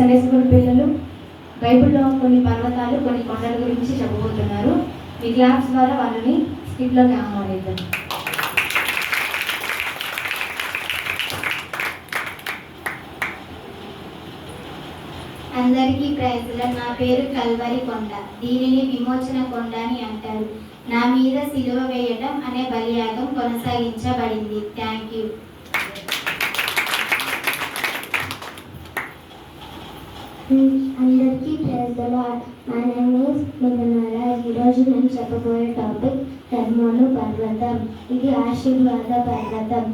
Sunday school పిల్లలు బైబిల్లో కొన్ని పర్వతాలు కొన్ని కొండల గురించి చెప్పబోతున్నారు మీ క్లాస్ ద్వారా వాళ్ళని స్కిట్లోకి ఆహ్వానిద్దాం. అందరికీ ప్రైజుల నా పేరు కల్వరి కొండ. దీనిని విమోచన కొండ అని అంటారు. నా మీద సిలువ వేయడం అనే బలియాగం కొనసాగించబడింది. Thank you. అందరికీ ప్రేజలా నా నేమ్ ఈస్ మిథునరాజ్ ఈరోజు నేను చెప్పబోయే టాపిక్ హెర్మోను పర్వతం. ఇది ఆశీర్వాద పర్వతం.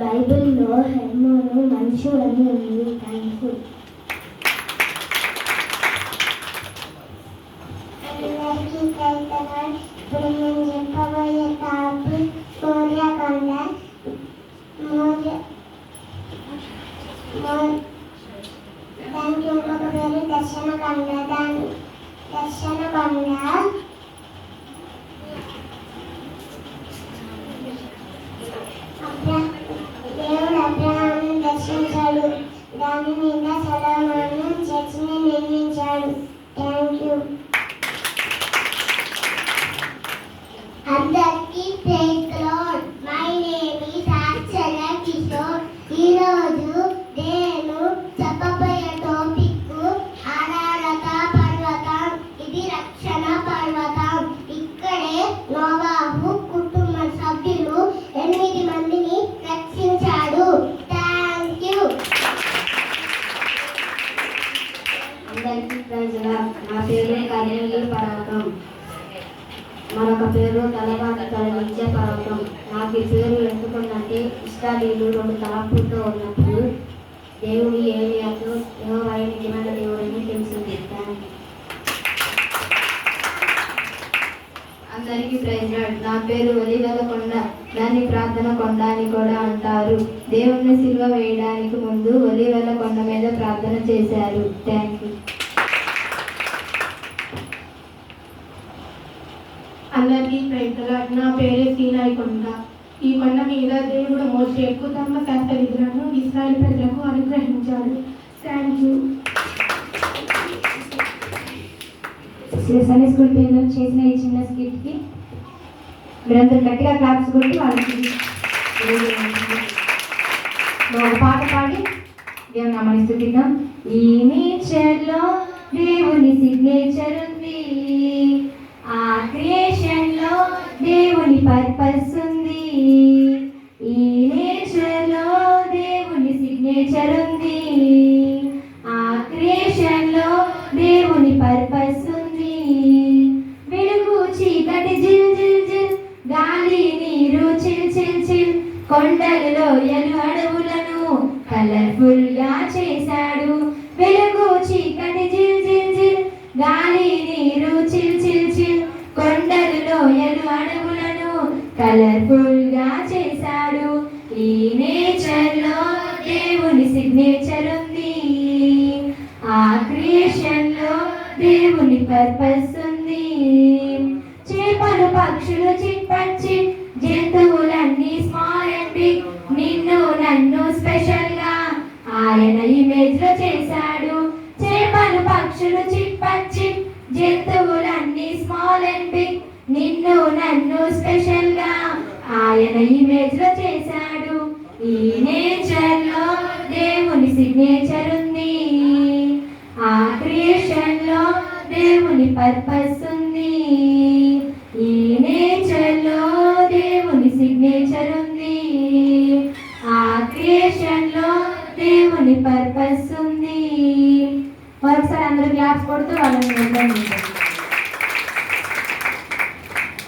బైబిల్లో హెర్మోను మంచు ఉంది. థ్యాంక్ యూ ఇప్పుడు నేను చెప్పబోయే టాపిక్ సూర్యకొండ. ఇంకొక పేరు దర్శన కొండ దాని దర్శన కొండ దేవుడు అబ్రహాంను దర్శించాడు. దాని మీద సొలొమోను చర్చిని నిర్మించాడు థ్యాంక్ యూ అందరికీ అందరికీ ప్రజల నా పేరు కర్నూలు పర్వతం మరొక పేరు తలబాటు తొలగించే పర్వతం నాకు ఈ పేరు ఎందుకుందంటే ఇష్టాలీలు రెండు తలంపులతో ఉన్నప్పుడు దేవుడు ఏలియాతో యెహోవా నిజమైన దేవుడని తెలిసింది అందరికీ ప్రైజ్ నా పేరు ఒలివెల కొండ. దాన్ని ప్రార్థన కొండ అని కూడా అంటారు. దేవుణ్ణి సిల్వ వేయడానికి ముందు ఒలివెల కొండ మీద ప్రార్థన చేశారు. థ్యాంక్ యూ అందరికీ ప్రైజ్లా నా పేరే సీనాయి కొండ. ఈ కొండ మీద దేవుడు ఎక్కువ తమ శాస్త్ర విధులను ఇస్రాయల్ ప్రజలకు అనుగ్రహించాడు. థ్యాంక్ యూ సండే స్కూల్ పిల్లలు చేసిన ఈ చిన్న స్కిట్కి మీరందరూ గట్టిగా క్లాప్స్ కొట్టి వాళ్ళకి ఒక పాట పాడి దేవుని నామాన్ని స్థుతిద్దాం. ఈ నేచర్లో దేవుని సిగ్నేచర్ ఉంది. ఆ క్రియేషన్ దేవుని పర్పస్ ఉంది. ఈ నేచర్లో దేవుని సిగ్నేచర్ ఉంది. ఆ క్రియేషన్లో దేవుని పర్పస్ ఉంది. వెలుగు చీకటి జిల్ జిల్ జిల్ గాలి నీరు చిల్ చిల్ చిల్ కొండలలో ఎలు అడవులను కలర్ఫుల్గా చేశాడు. వెలుగు చీకటి జిల్ జిల్ జిల్ గాలి నీరు చిల్ చిల్ కొండలలో ఎలు అడవులను కలర్ఫుల్గా చేశాడు. ఈ నేచర్లో దేవుని సిగ్నేచర్ ఉంది. ఆ క్రియేషన్లో దేవుని పర్పస్ ఉంది. చేపలు పక్షులు చిప్పచ్చి జంతువులన్నీ స్మాల్ అండ్ బిగ్ నిన్ను నన్ను స్పెషల్గా ఆయన ఇమేజ్లో చేశాడు. చేపలు పక్షులు చిప్పచ్చి జంతువులన్నీ స్మాల్ అండ్ బిగ్ నిన్ను నన్ను స్పెషల్ ఆయన ఇమేజ్లో చేశాడు. ఈ నేచర్లో దేవుని సిగ్నేచర్ ఉంది. ఆ క్రియేషన్లో దేవుని పర్పస్ ఉంది. ఈ నేచర్లో దేవుని సిగ్నేచర్ ఉంది. ఆ క్రియేషన్లో దేవుని పర్పస్ ఉంది. మరొకసారి అందరూ క్లాప్స్ కొడుతూ వాళ్ళని